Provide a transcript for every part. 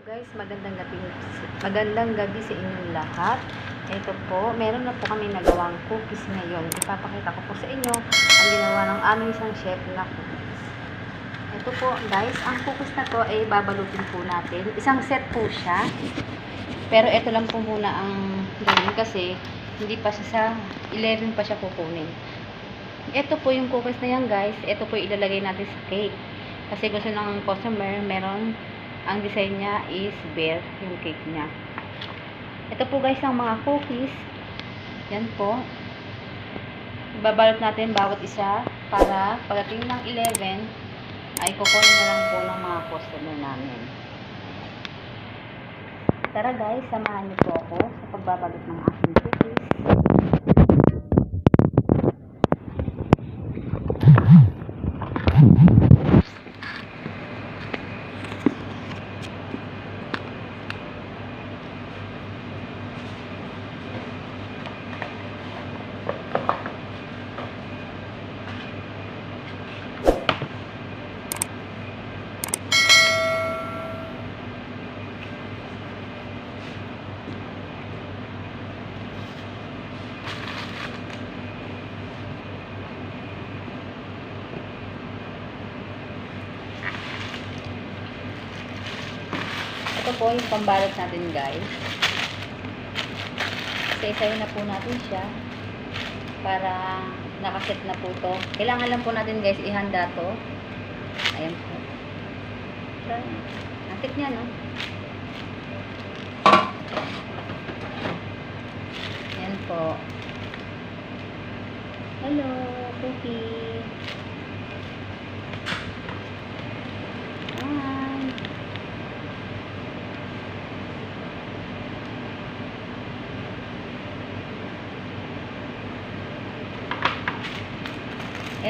guys, magandang gabi, magandang gabi sa inyong lahat. Ito po, meron na po kami nagawang cookies ngayon. Ipapakita ko po sa inyo ang ginawa ng aming isang chef na cookies. Ito po guys, ang cookies na to ay babalutin po natin. Isang set po siya. Pero ito lang po muna ang gawin kasi hindi pa siya sa 11 pa siya kukunin. Ito po yung cookies na yan guys. Ito po ilalagay natin sa cake. Kasi gusto ng customer, meron ang design niya is bear, yung cake niya. Ito po guys ang mga cookies. Yan po. Ibabalot natin bawat isa para pagdating ng 11 ay kukunin na lang po ng mga customer namin. Tara guys, samahan niyo po ako sa pagbabalot ng aking cookies. Ito po yung pambalot natin guys. Isa-isayin na po natin siya para nakaset na po to. Kailangan lang po natin guys ihanda to. Ayan po. Nakit niya no? Ayan po. Hello, Cookie.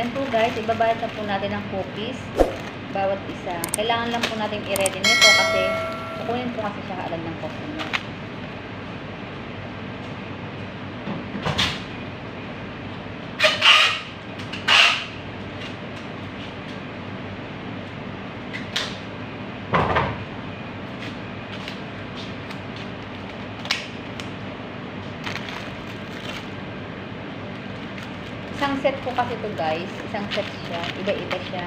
Ayan po guys, ibabayad na po natin ang cookies. Bawat isa. Kailangan lang po natin i-ready nito kasi kukunin po kasi siya kaagad ng customer. Isang set po kasi to guys. Isang set siya. Iba-iba siya.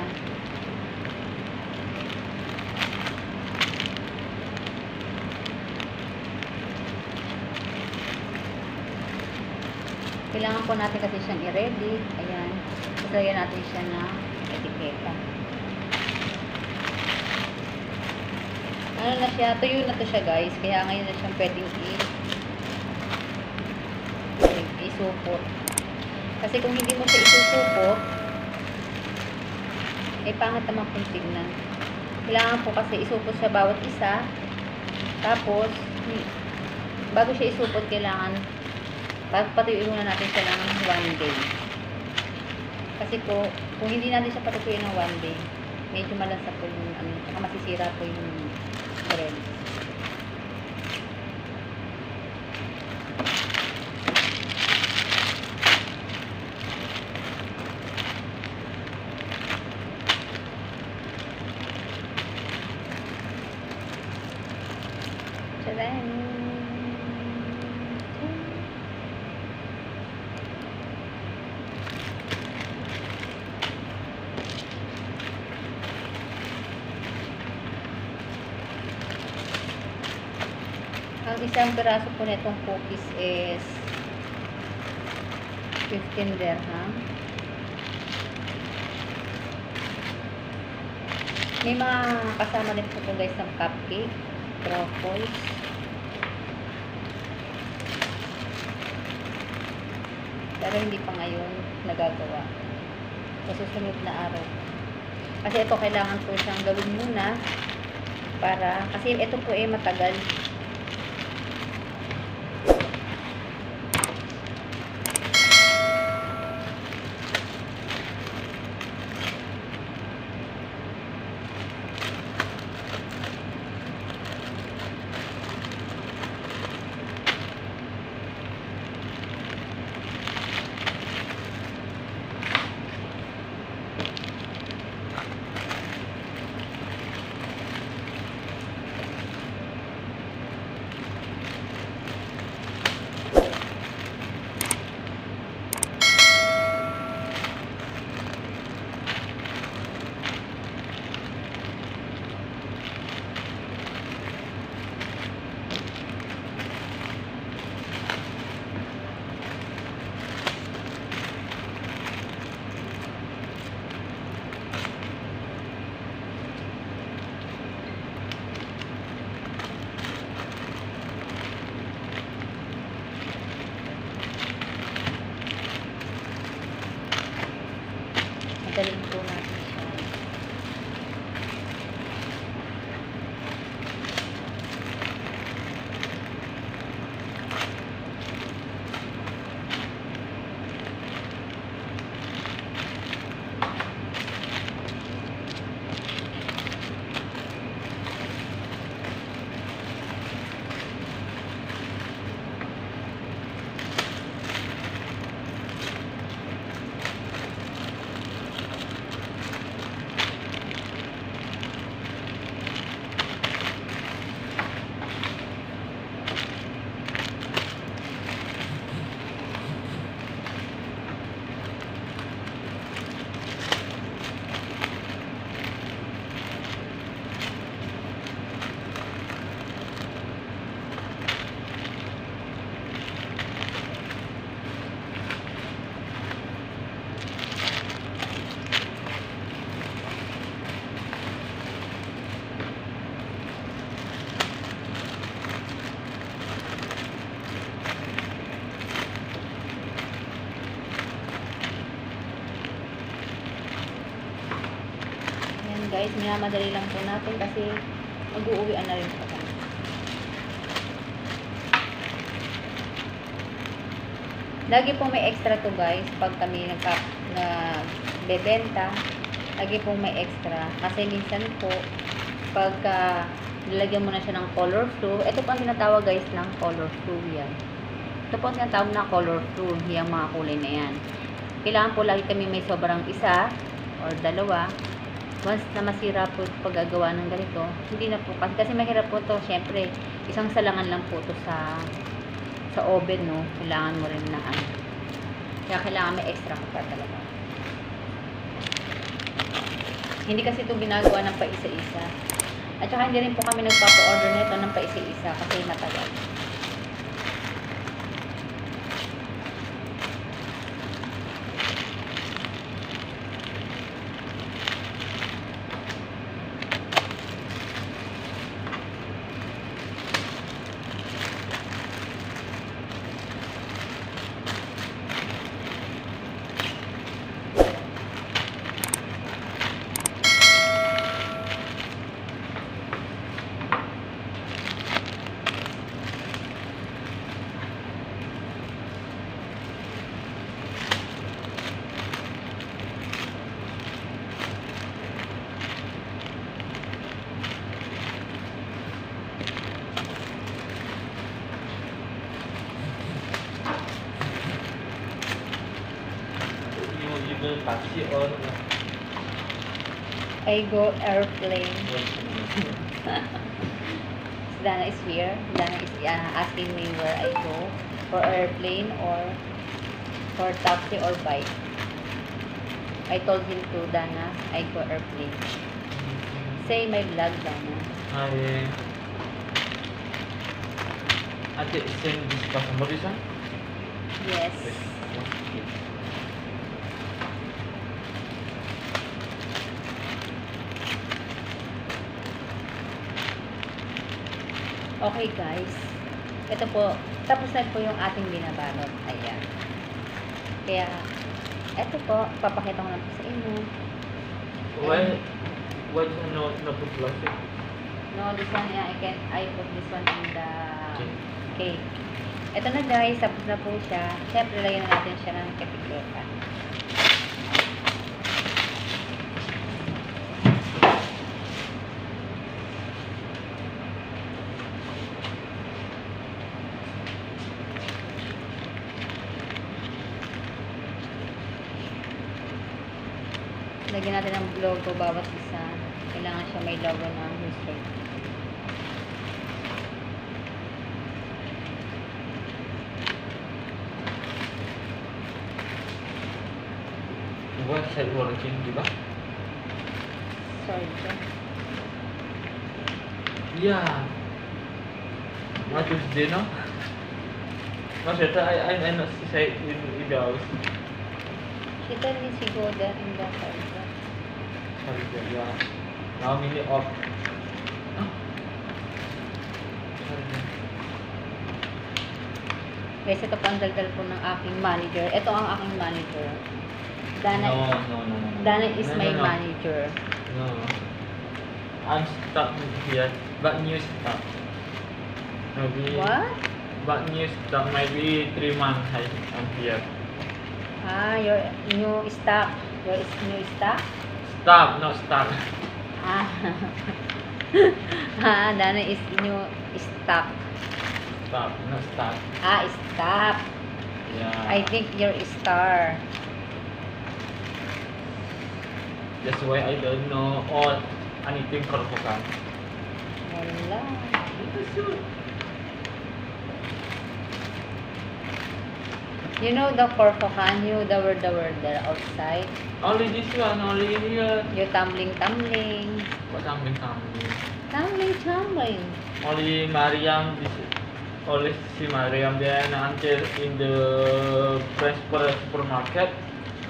Kailangan po natin kasi siyang i-ready. Ayan. Isalagyan natin siya ng etiketa. Ano na siya? Tuyo na to siya guys. Kaya ngayon na siyang pwedeng i- isupot. Kasi kung hindi mo siya isusupot, eh pangit naman kung tignan. Kailangan po kasi isupot siya bawat isa. Tapos, bago siya isupot, kailangan patuyuin muna natin siya ng one day. Kasi po, kung hindi natin siya patuyuin ng one day, medyo malasa po yung, ano, saka masisira po yung bread. Tadaan! Ang isang piraso po nitong cookies is 15 dirham. May mga kasama din po guys ng cupcake, truffles. Pero hindi pa ngayon nagagawa. Sa susunod na araw. Kasi ito kailangan po siyang gawin muna para, kasi ito po eh matagal. Guys, minamadali lang po natin kasi mag-uuwian na rin po. Lagi po may extra to guys pag kami nagka, na bebenta. Lagi po may extra. Kasi minsan po, pagka nilagyan mo na siya ng color flu, ito po ang tinatawag guys ng color flu yan. Ito po ang tinatawag na color flu, yung mga kulay na yan. Kailangan po lagi kami may sobrang isa or dalawa once na masira po yung paggagawa ng ganito, hindi na po, kasi, kasi mahirap po to, syempre, isang salangan lang po to sa sa oven, no, kailangan mo rin na ano. Kaya kailangan may extra ka pa talaga. Hindi kasi ito ginagawa ng paisa-isa. At saka hindi rin po kami nagpapa-order nito ng paisa-isa kasi matagal. You you go taxi or I go airplane. Dana is here. Dana is uh, asking me where I go for airplane or for taxi or bike. I told him to Dana, I go airplane. Say my vlog, Dana. I Ate send this customer? Yes. Okay guys. Ito po, tapos na po yung ating binabalot. Ayan. Kaya, ito po, papakita ko na po sa inyo. Why why is no no put plastic? No, this one, yeah, I can, I put this one in the Okay. cake. Ito na guys, tapos na po siya. Siyempre, lagyan na natin siya ng kapitloka. Lagyan natin ng logo bawat isa. Kailangan siya may logo ng history. What side working, di ba? Sorry, sir. Yeah. Is day no? Mas ito I I I not say in in the house. She told me go there in the corridor. Now mini off. Guys, ito po ang daldal po ng aking manager. Ito ang aking manager. Dana, No, no, no, no. no. Dana is no, my no, no. manager. No. I'm stuck here, but new stuck. Maybe. What? But new stuck. Maybe three months I'm here. Ah, your new stock. Your new stock? Stop, not stuck. Ah. ah, Dana is new stock. Stop, not stuck. Ah, stock. Yeah. I think you're star. That's why I don't know all anything Korpokan. Wala. You know the Corfocan, you the word the word there outside. Only this one, only here. You tumbling tumbling. What something something. Tumbling tumbling. Only Mariam, this only si Mariam then until in the super- supermarket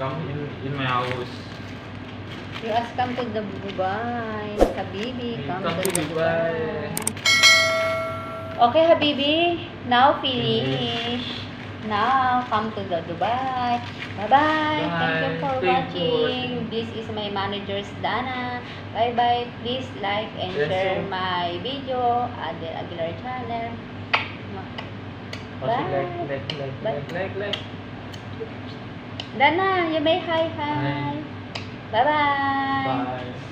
come in in my house. You ask come to the Dubai. Habibi, come, Come to, to the Dubai. Okay, Habibi. Now finish. Now come to the Dubai. Bye-bye. Thank you Bye. for Thank you for watching. This is my manager's Dana. Bye-bye. Please like and Yes, share sir. my video. Adel Aguilar channel. Bye. like like like Bye. like like like. Dana, you may hi hi. Hi. Bye-bye. Bye.